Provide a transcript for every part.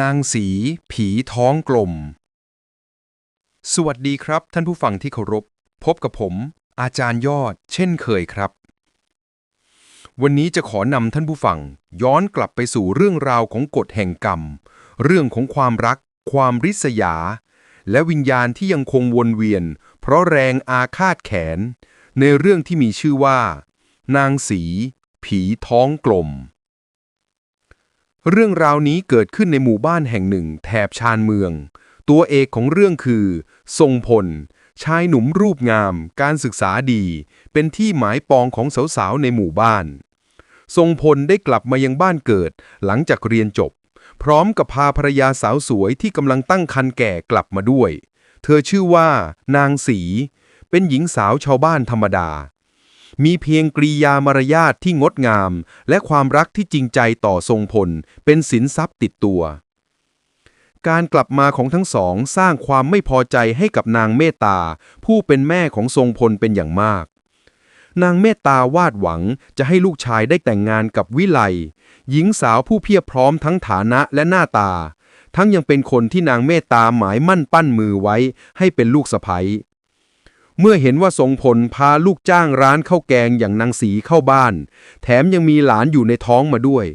นางสี ผีท้องกลม สวัสดีครับท่านผู้ฟังที่เคารพ พบกับผม อาจารย์ยอด เช่นเคยครับ วันนี้จะขอนำท่านผู้ฟัง ย้อนกลับไปสู่เรื่องราวของกฎแห่งกรรม เรื่องของความรัก ความริษยา และวิญญาณที่ยังคงวนเวียน เพราะแรงอาฆาตแขน ในเรื่องที่มีชื่อว่า นางสี ผีท้องกลม เรื่องราวนี้เกิดขึ้นในหมู่บ้านแห่งหนึ่งแถบชานเมือง ตัวเอกของเรื่องคือ ทรงพล ชายหนุ่มรูปงาม การศึกษาดี เป็นที่หมายปองของสาวๆในหมู่บ้าน ทรงพลได้กลับมายังบ้านเกิดหลังจากเรียนจบ พร้อมกับพาภรรยาสาวสวยที่กำลังตั้งครรภ์แก่กลับมาด้วย เธอชื่อว่า นางสี เป็นหญิงสาวชาวบ้านธรรมดา มีเพียงกริยามารยาทที่งดงาม และความรักที่จริงใจต่อทรงพล เป็นสินทรัพย์ติดตัว การกลับมาของทั้งสองสร้างความไม่พอใจให้กับนางเมตตา ผู้เป็นแม่ของทรงพลเป็นอย่างมาก นางเมตตาวาดหวังจะให้ลูกชายได้แต่งงานกับวิไล หญิงสาวผู้เพียบพร้อมทั้งฐานะและหน้าตา ทั้งยังเป็นคนที่นางเมตตาหมายมั่นปั้นมือไว้ให้เป็นลูกสะใภ้ เมื่อเห็นว่าทรงพลพาลูกจ้างร้านข้าวแกงอย่างนางสีเข้าบ้าน แถมยังมีหลานอยู่ในท้องมาด้วย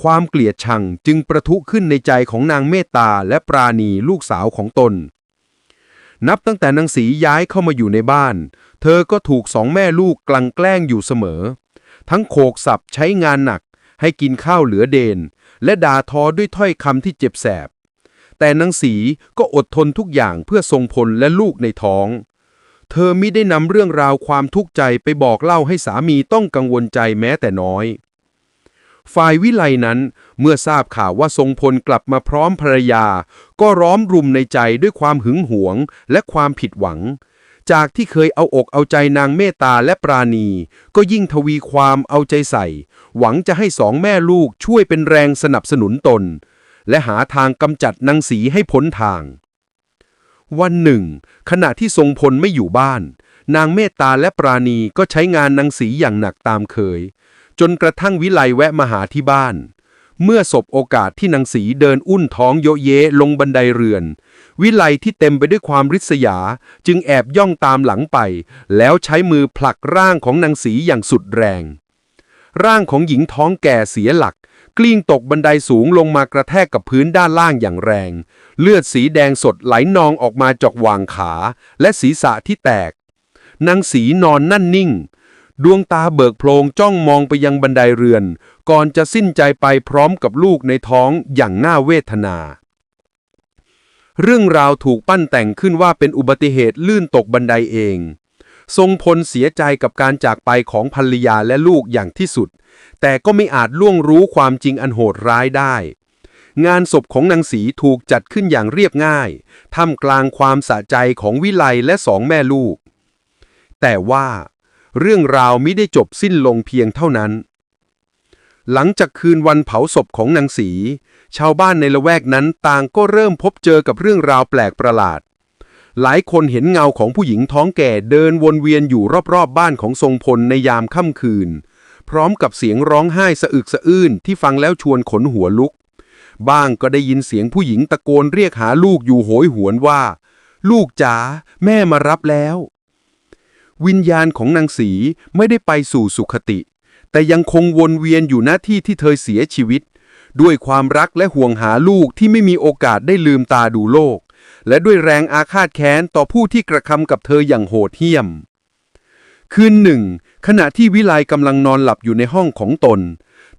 ความเกลียดชังจึงประทุขึ้นในใจของนางเมตตาและปราณีลูกสาวของตน นับตั้งแต่นางสีย้ายเข้ามาอยู่ในบ้าน เธอก็ถูกสองแม่ลูกกลังแกล้งอยู่เสมอ ทั้งโขกสับใช้งานหนัก ให้กินข้าวเหลือเดน และด่าทอด้วยถ้อยคำที่เจ็บแสบแต่นางสีก็อดทนทุกอย่างเพื่อทรงพลและลูกในท้อง ธอมิได้นำเรื่องราวความทุกข์ใจไปบอกเล่าให้สามีต้องกังวลใจแม้แต่น้อย ฝ่ายวิไลนั้นเมื่อทราบข่าวว่าทรงพลกลับมาพร้อมภรรยา ก็ร้อมรุมในใจด้วยความหึงหวงและความผิดหวัง จากที่เคยเอาอกเอาใจนางเมตตาและปราณี ก็ยิ่งทวีความเอาใจใส่ หวังจะให้สองแม่ลูกช่วยเป็นแรงสนับสนุนตน และหาทางกำจัดนางสีให้พ้นทาง วันหนึ่ง ขณะที่ทรงพลไม่อยู่บ้าน นางเมตตาและปราณีก็ใช้งานนางสีอย่างหนักตามเคย จนกระทั่งวิไลแวะมาหาที่บ้าน เมื่อสบโอกาสที่นางสีเดินอุ้นท้องโยเยลงบันไดเรือน วิไลที่เต็มไปด้วยความริษยาจึงแอบย่องตามหลังไป แล้วใช้มือผลักร่างของนางสีอย่างสุดแรงร่างของหญิงท้องแก่เสียหลัก กลิ้งตกบันไดสูงลงมากระแทกกับพื้นด้านล่างอย่างแรง เลือดสีแดงสดไหลนองออกมาจากวางขา และศีรษะที่แตก นางสีนอนนั่นนิ่ง ดวงตาเบิกโพลงจ้องมองไปยังบันไดเรือน ก่อนจะสิ้นใจไปพร้อมกับลูกในท้องอย่างน่าเวทนา เรื่องราวถูกปั้นแต่งขึ้นว่าเป็นอุบัติเหตุลื่นตกบันไดเอง ทรงพลเสียใจกับการจากไปของภรรยาและลูกอย่างที่สุด แต่ก็ไม่อาจล่วงรู้ความจริงอันโหดร้ายได้ งานศพของนางสีถูกจัดขึ้นอย่างเรียบง่ายท่ามกลางความสะใจของวิไลและสองแม่ลูก แต่ว่าเรื่องราวไมิได้จบสิ้นลงเพียงเท่านั้น หลังจากคืนวันเผาศพของนางสี ชาวบ้านในละแวกนั้นต่างก็เริ่มพบเจอกับเรื่องราวแปลกประหลาด หลายคนเห็นเงาของผู้หญิงท้องแก่เดินวนเวียนอยู่รอบๆบบ้านของทรงพลในยามค่ำคืน พร้อมกับเสียงร้องไห้สะอึกสะอื้นที่ฟังแล้วชวนขนหัวลุก บ้างก็ได้ยินเสียงผู้หญิงตะโกนเรียกหาลูกอยู่โหยหวนว่า ลูกจ๋าแม่มารับแล้ว วิญญาณของนางสีไม่ได้ไปสู่สุขติ แต่ยังคงวนเวียนอยู่หน้าที่ที่เธอเสียชีวิต ด้วยความรักและห่วงหาลูกที่ไม่มีโอกาสได้ลืมตาดูโลก และด้วยแรงอาฆาตแค้นต่อผู้ที่กระทำกับเธออย่างโหดเหี้ยม คืนหนึ่ง ขณะที่วิไลกำลังนอนหลับอยู่ในห้องของตน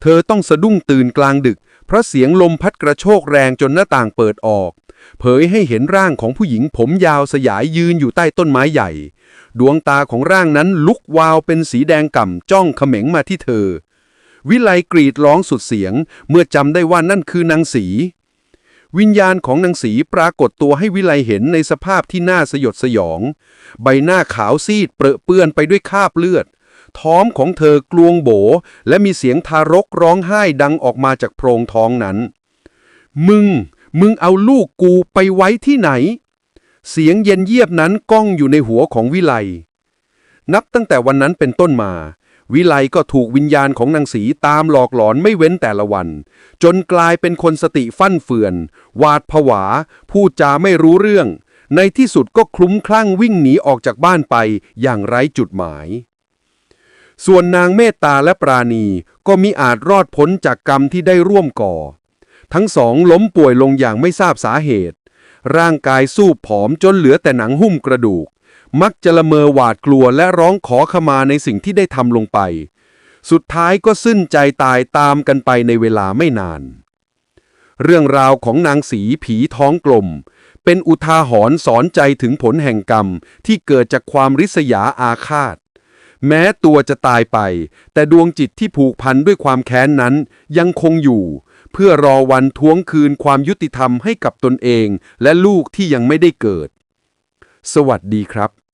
เธอต้องสะดุ้งตื่นกลางดึก เพราะเสียงลมพัดกระโชกแรงจนหน้าต่างเปิดออก เผยให้เห็นร่างของผู้หญิงผมยาวสยายยืนอยู่ใต้ต้นไม้ใหญ่ ดวงตาของร่างนั้นลุกวาวเป็นสีแดงก่ำจ้องเขม็งมาที่เธอ วิไลกรีดร้องสุดเสียง เมื่อจำได้ว่านั่นคือนางสี วิญญาณของนางสีปรากฏตัวให้วิไลเห็นในสภาพที่น่าสยดสยอง ใบหน้าขาวซีดเปรอะเปื้อนไปด้วยคราบเลือด ท้องของเธอกลวงโบ และมีเสียงทารกร้องไห้ดังออกมาจากโพรงท้องนั้น มึง มึงเอาลูกกูไปไว้ที่ไหน เสียงเย็นเยียบนั้นก้องอยู่ในหัวของวิไลนับตั้งแต่วันนั้นเป็นต้นมา วิไลก็ถูกวิญญาณของนางสีตามหลอกหลอนไม่เว้นแต่ละวัน จนกลายเป็นคนสติฟั่นเฟือน หวาดผวา พูดจาไม่รู้เรื่อง ในที่สุดก็คลุ้มคลั่งวิ่งหนีออกจากบ้านไปอย่างไร้จุดหมาย ส่วนนางเมตตาและปราณีก็มิอาจรอดพ้นจากกรรมที่ได้ร่วมก่อ ทั้งสองล้มป่วยลงอย่างไม่ทราบสาเหตุ ร่างกายสู้ผอมจนเหลือแต่หนังหุ้มกระดูก มักจะละเมอหวาดกลัวและร้องขอขมาในสิ่งที่ได้ทำลงไป สุดท้ายก็สิ้นใจตายตามกันไปในเวลาไม่นาน เรื่องราวของนางสีผีท้องกลม เป็นอุทาหรณ์สอนใจถึงผลแห่งกรรมที่เกิดจากความริษยาอาฆาต แม้ตัวจะตายไป แต่ดวงจิตที่ผูกพันด้วยความแค้นนั้นยังคงอยู่เพื่อรอวันท้วงคืนความยุติธรรมให้กับตนเองและลูกที่ยังไม่ได้เกิด สวัสดีครับ